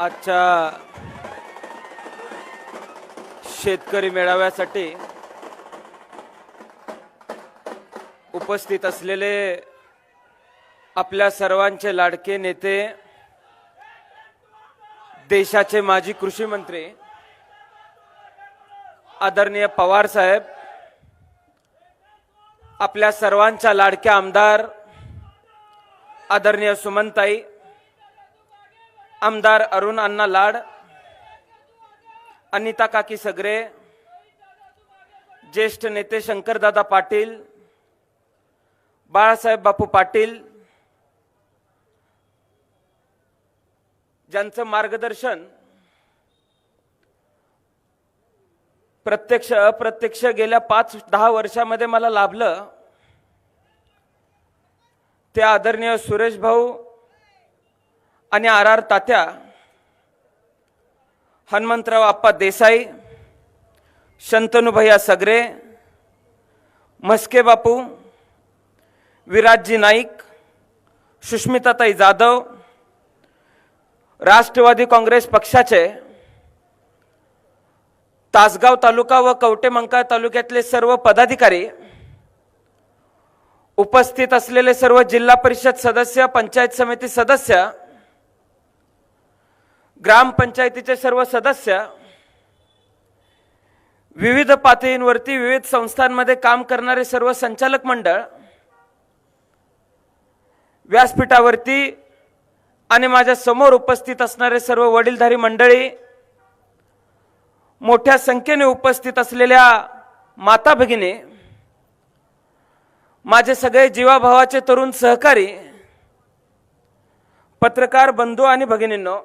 आजच्या शेतकरी मेळाव्यासाठी उपस्थित असलेले आपल्या सर्वांचे लाडके नेते देशाचे माजी कृषी मंत्री आदरणीय पवार साहेब आपल्या सर्वांच्या लाडक्या आमदार आदरणीय सुमनताई आमदार अरुण अण्णा लाड अनिता काकी सगरे ज्येष्ठ नेते शंकरदादा पाटील बाळासाहेब बापू पाटील ज्यांचं मार्गदर्शन प्रत्यक्ष अप्रत्यक्ष गेल्या पाच दहा वर्षामध्ये मला लाभलं. ते आदरणीय सुरेश भाऊ आणि आर आर तात्या हनुमंतराव आप्पा देसाई शंतनुभैया सगरे म्हस्के बापू विराजजी नाईक सुष्मिताताई जाधव राष्ट्रवादी काँग्रेस पक्षाचे तासगाव तालुका व कवटेमंका तालुक्यातले सर्व पदाधिकारी उपस्थित असलेले सर्व जिल्हा परिषद सदस्य पंचायत समिती सदस्य ग्रामपंचायतीचे सर्व सदस्य विविध पातळींवरती विविध संस्थांमध्ये काम करणारे सर्व संचालक मंडळ व्यासपीठावरती आणि माझ्यासमोर उपस्थित असणारे सर्व वडीलधारी मंडळी मोठ्या संख्येने उपस्थित असलेल्या माता भगिनी माझे सगळे जीवाभावाचे तरुण सहकारी पत्रकार बंधू आणि भगिनींनो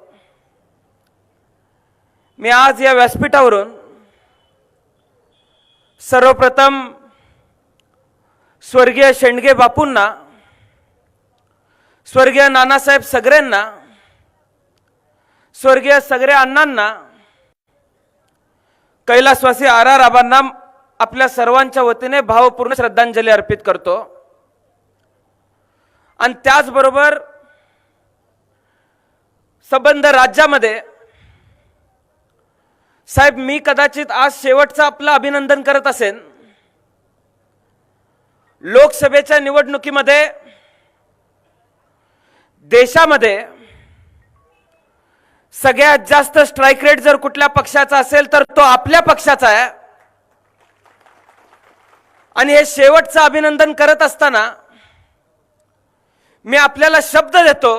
मी आज या व्यासपीठावरून सर्वप्रथम स्वर्गीय शेंडगे बापूंना स्वर्गीय नानासाहेब सगळ्यांना स्वर्गीय सगरे अण्णांना कैलासवासी आर आर आबांना आपल्या सर्वांच्या वतीने भावपूर्ण श्रद्धांजली अर्पित करतो. आणि त्याचबरोबर संबंध राज्यामध्ये साहेब मी कदाचित आज शेवटचं आपलं अभिनंदन करत असेन. लोकसभेच्या निवडणुकीमध्ये देशामध्ये सगळ्यात जास्त स्ट्राईक रेट जर कुठल्या पक्षाचा असेल तर तो आपल्या पक्षाचा आहे. आणि हे शेवटचं अभिनंदन करत असताना मी आपल्याला शब्द देतो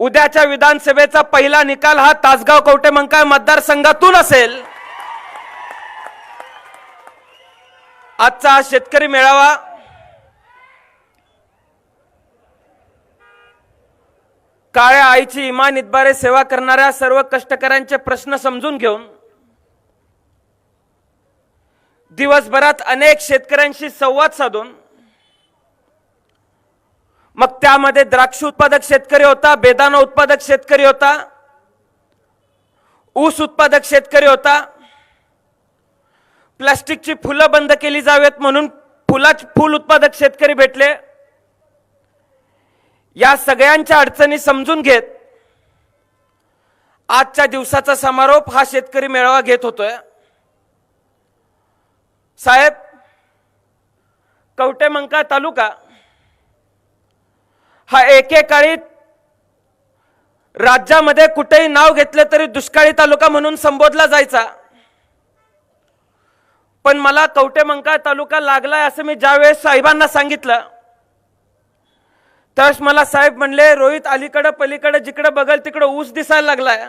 उद्याच्या विधानसभेचा पहिला निकाल हा तासगाव कवटेमंकाळ मतदारसंघातून असेल. आजचा हा शेतकरी मेळावा काळ्या आईची इमान इतबारे सेवा करणाऱ्या सर्व कष्टकऱ्यांचे प्रश्न समजून घेऊन दिवसभरात अनेक शेतकऱ्यांशी संवाद साधून मग त्यामध्ये द्राक्ष उत्पादक शेतकरी होता बेदाना उत्पादक शेतकरी होता ऊस उत्पादक शेतकरी होता प्लास्टिकची फुलं बंद केली जावेत म्हणून फुलाच फुल उत्पादक शेतकरी भेटले. या सगळ्यांच्या अडचणी समजून घेत आजच्या दिवसाचा समारोप हा शेतकरी मेळावा घेत होतोय. साहेब कवटेमंका तालुका हा एकेकाळी राज्यामध्ये कुठेही नाव घेतलं तरी दुष्काळी तालुका म्हणून संबोधला जायचा. पण मला कवटेमंका तालुका लागलाय असं मी ज्यावेळेस साहेबांना सांगितलं तस मला साहेब म्हणले रोहित अलीकडं पलीकडं जिकडं बघल तिकडं ऊस दिसायला लागलाय.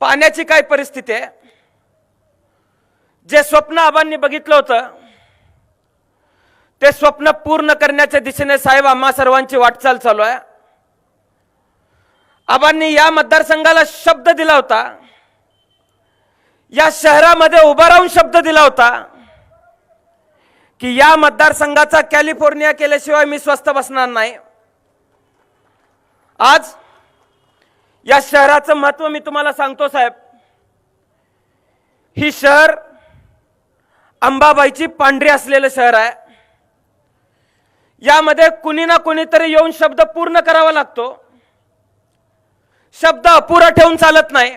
पाण्याची काय परिस्थिती आहे? जे स्वप्न आबांनी बघितलं होतं ते स्वप्न पूर्ण करण्याच्या दिशेने साहेब आम्हा सर्वांची वाटचाल चालू आहे. आबांनी या मतदारसंघाला शब्द दिला होता. या शहरामध्ये उभा राहून शब्द दिला होता. की या मतदारसंघाचा कॅलिफोर्निया केल्याशिवाय मी स्वस्थ बसणार नाही. आज या शहराचं महत्त्व मी तुम्हाला सांगतो साहेब. ही शहर अंबाबाईची पांढरी असलेलं शहर आहे. यामध्ये कुणी ना कुणीतरी येऊन शब्द पूर्ण करावा लागतो. शब्द अपुरा ठेवून चालत नाही.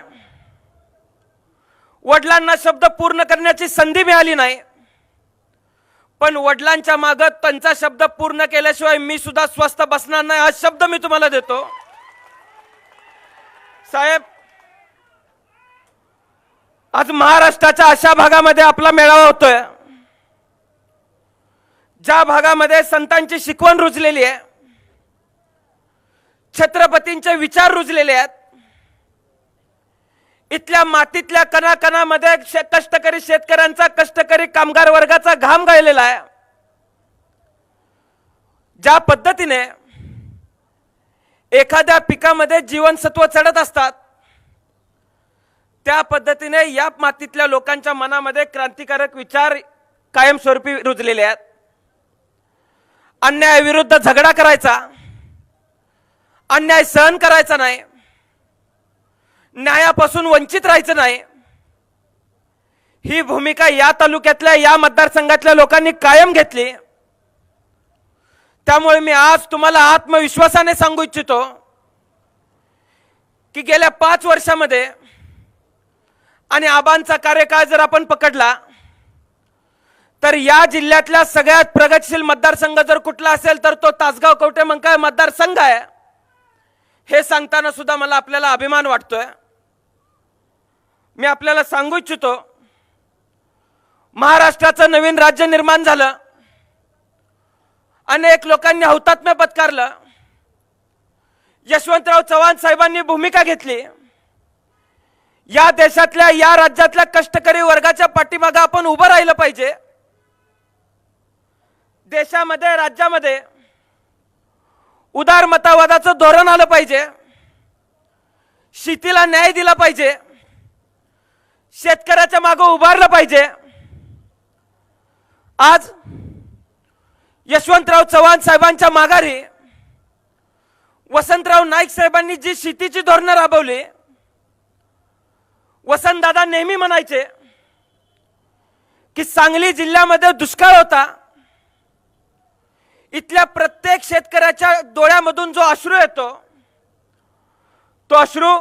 वडिलांना शब्द पूर्ण करण्याची संधी मिळाली नाही. पण वडिलांच्या मागं त्यांचा शब्द पूर्ण केल्याशिवाय मी सुद्धा स्वस्थ बसणार नाही. हा शब्द मी तुम्हाला देतो. साहेब आज महाराष्ट्राच्या अशा भागामध्ये आपला मेळावा होतोय. ज्या भागामध्ये संतांची शिकवण रुजलेली आहे. छत्रपतींचे विचार रुजलेले आहेत. इथल्या मातीतल्या कणाकणामध्ये शे- कष्टकरी शेतकऱ्यांचा कष्टकरी कामगार वर्गाचा घाम गाळलेला आहे. ज्या पद्धतीने एखाद्या पिकामध्ये जीवनसत्व चढत असतात त्या पद्धतीने या मातीतल्या लोकांच्या मनामध्ये क्रांतिकारक विचार कायमस्वरूपी रुजलेले आहेत. अन्यायाविरुद्ध झगडा करायचा अन्याय सहन करायचा नाही. न्यायापासून वंचित राहायचं नाही. ही भूमिका या तालुक्यातल्या या मतदारसंघातल्या लोकांनी कायम घेतली. त्यामुळे मी आज तुम्हाला आत्मविश्वासाने सांगू इच्छितो की गेल्या पाच वर्षामध्ये आणि आबांचा कार्यकाळ जर आपण पकडला तर या जिल्ह्यातल्या सगळ्यात प्रगतशील मतदारसंघ जर कुठला असेल तर तो तासगाव कवटे मंकाळ मतदारसंघ आहे. हे सांगताना सुद्धा मला आपल्याला अभिमान वाटतोय. मी आपल्याला सांगू इच्छितो महाराष्ट्राचं नवीन राज्य निर्माण झालं अनेक लोकांनी हौतात्म्य पत्कारलं यशवंतराव चव्हाण साहेबांनी भूमिका घेतली. या देशातल्या या राज्यातल्या कष्टकरी वर्गाच्या पाठीमागे आपण उभं राहिलं पाहिजे. देशामध्ये राज्यामध्ये उदार मतावादाचं धोरण आलं पाहिजे. शेतीला न्याय दिला पाहिजे. शेतकऱ्याच्या मागं उभारलं पाहिजे. आज यशवंतराव चव्हाण साहेबांच्या माघारी वसंतराव नाईक साहेबांनी जी शेतीची धोरणं राबवली वसंतदादा नेहमी म्हणायचे की सांगली जिल्ह्यामध्ये दुष्काळ होता. इथल्या प्रत्येक शेतकऱ्याच्या डोळ्यामधून जो अश्रू येतो तो अश्रू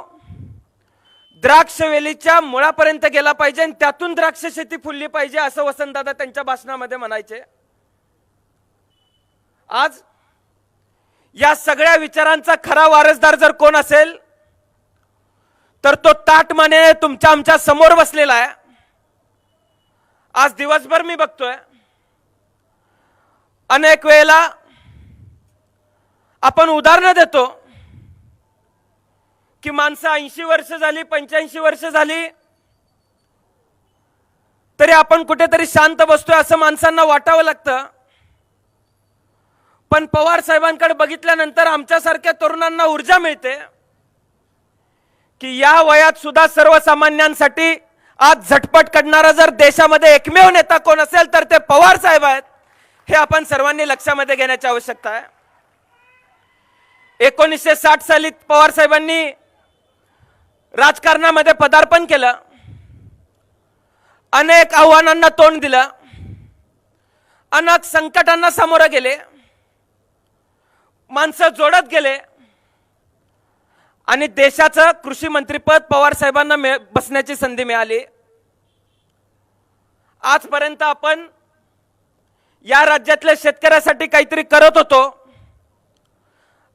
द्राक्ष वेलीच्या मुळापर्यंत गेला पाहिजे आणि त्यातून द्राक्ष शेती फुलली पाहिजे असं वसंतदादा त्यांच्या भाषणामध्ये म्हणायचे. आज या सगळ्या विचारांचा खरा वारसदार जर कोण असेल तर तो ताटमाने तुमच्या आमच्यासमोर बसलेला आहे. आज दिवसभर मी बघतोय अनेक वेळेला आपण उदाहरणं देतो. की माणसं ऐंशी वर्ष झाली पंच्याऐंशी वर्ष झाली तरी आपण कुठेतरी शांत बसतोय असं माणसांना वाटावं लागतं. पण पवार साहेबांकडे बघितल्यानंतर आमच्यासारख्या तरुणांना ऊर्जा मिळते की या वयात सुद्धा सर्वसामान्यांसाठी आज झटपट करणारा जर देशामध्ये एकमेव नेता कोण असेल तर ते पवार साहेब आहेत. हे आपण सर्वांनी लक्षामध्ये घेण्याची आवश्यकता आहे. एकोणीसशे साठ साली पवार साहेबांनी राजकारणामध्ये पदार्पण केलं. अनेक आव्हानांना तोंड दिलं. अनेक संकटांना सामोरं गेले. माणसं जोडत गेले. आणि देशाचं कृषी मंत्रीपद पवार साहेबांना मिळ- बसण्याची संधी मिळाली. आजपर्यंत आपण या राज्यातल्या शेतकऱ्यासाठी काहीतरी करत होतो.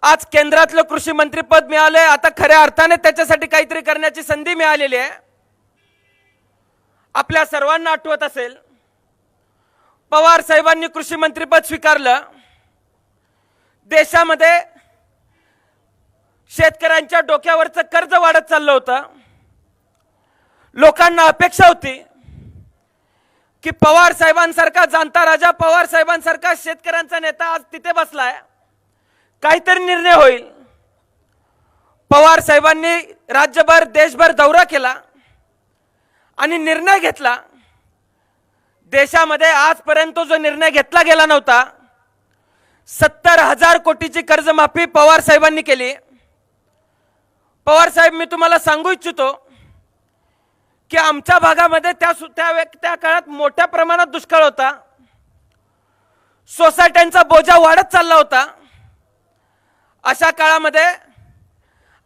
आज केंद्रातलं कृषी मंत्रीपद मिळालंय. आता खऱ्या अर्थाने त्याच्यासाठी काहीतरी करण्याची संधी मिळालेली आहे. आपल्या सर्वांना आठवत असेल पवार साहेबांनी कृषी मंत्रीपद स्वीकारलं. देशामध्ये शेतकऱ्यांच्या डोक्यावरचं कर्ज वाढत चाललं होतं. लोकांना अपेक्षा होती की पवार साहेबांसारखा जाणता राजा पवार साहेबांसारखा शेतकऱ्यांचा नेता आज तिथे बसलाय. काहीतरी निर्णय होईल. पवार साहेबांनी राज्यभर देशभर दौरा केला आणि निर्णय घेतला. देशामध्ये आजपर्यंत जो निर्णय घेतला गेला नव्हता सत्तर हजार कोटीची कर्जमाफी पवार साहेबांनी केली. पवार साहेब मी तुम्हाला सांगू इच्छितो की आमच्या भागामध्ये त्या त्या त्या काळात मोठ्या प्रमाणात दुष्काळ होता. सोसायट्यांचा बोजा वाढत चालला होता. अशा काळामध्ये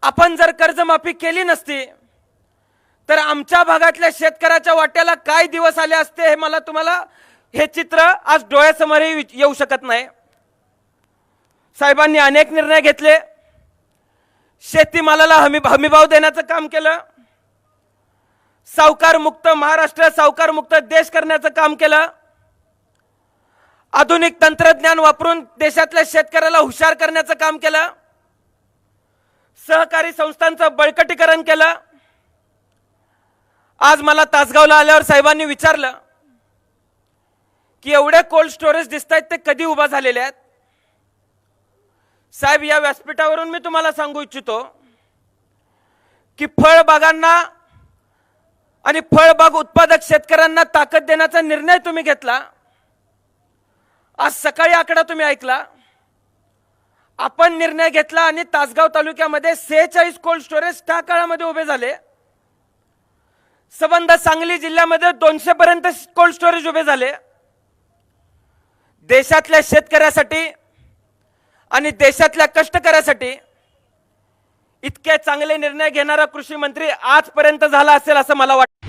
आपण जर कर्जमाफी केली नसती तर आमच्या भागातल्या शेतकऱ्याच्या वाट्याला काय दिवस आले असते हे मला तुम्हाला हे चित्र आज डोळ्यासमोरही वि- येऊ शकत नाही. साहेबांनी अनेक निर्णय घेतले. शेतीमालाला हमी हमीभाव देण्याचं काम केलं. सावकार मुक्त महाराष्ट्र सावकार मुक्त देश करण्याचं काम केलं. आधुनिक तंत्रज्ञान वापरून देशातल्या शेतकऱ्याला हुशार करण्याचं काम केलं. सहकारी संस्थांचं बळकटीकरण केलं. आज मला तासगावला आल्यावर साहेबांनी विचारलं की एवढे कोल्ड स्टोरेज दिसत आहेत ते कधी उभा झालेले आहेत? साहेब या व्यासपीठावरून मी तुम्हाला सांगू इच्छितो की फळबागांना आणि फळबाग उत्पादक शेतकऱ्यांना ताकद देण्याचा निर्णय तुम्ही घेतला. आज सकाळी आकडा तुम्ही ऐकला. आपण निर्णय घेतला आणि तासगाव तालुक्यामध्ये सेहेचाळीस कोल्ड स्टोरेज त्या काळामध्ये उभे झाले. संबंध सांगली जिल्ह्यामध्ये दोनशे पर्यंत कोल्ड स्टोरेज उभे झाले. देशातल्या शेतकऱ्यासाठी आणि देशातल्या कष्टकऱ्यासाठी इतके चांगले निर्णय घेणारा कृषी मंत्री आजपर्यंत झाला असेल असं मला वाटतं.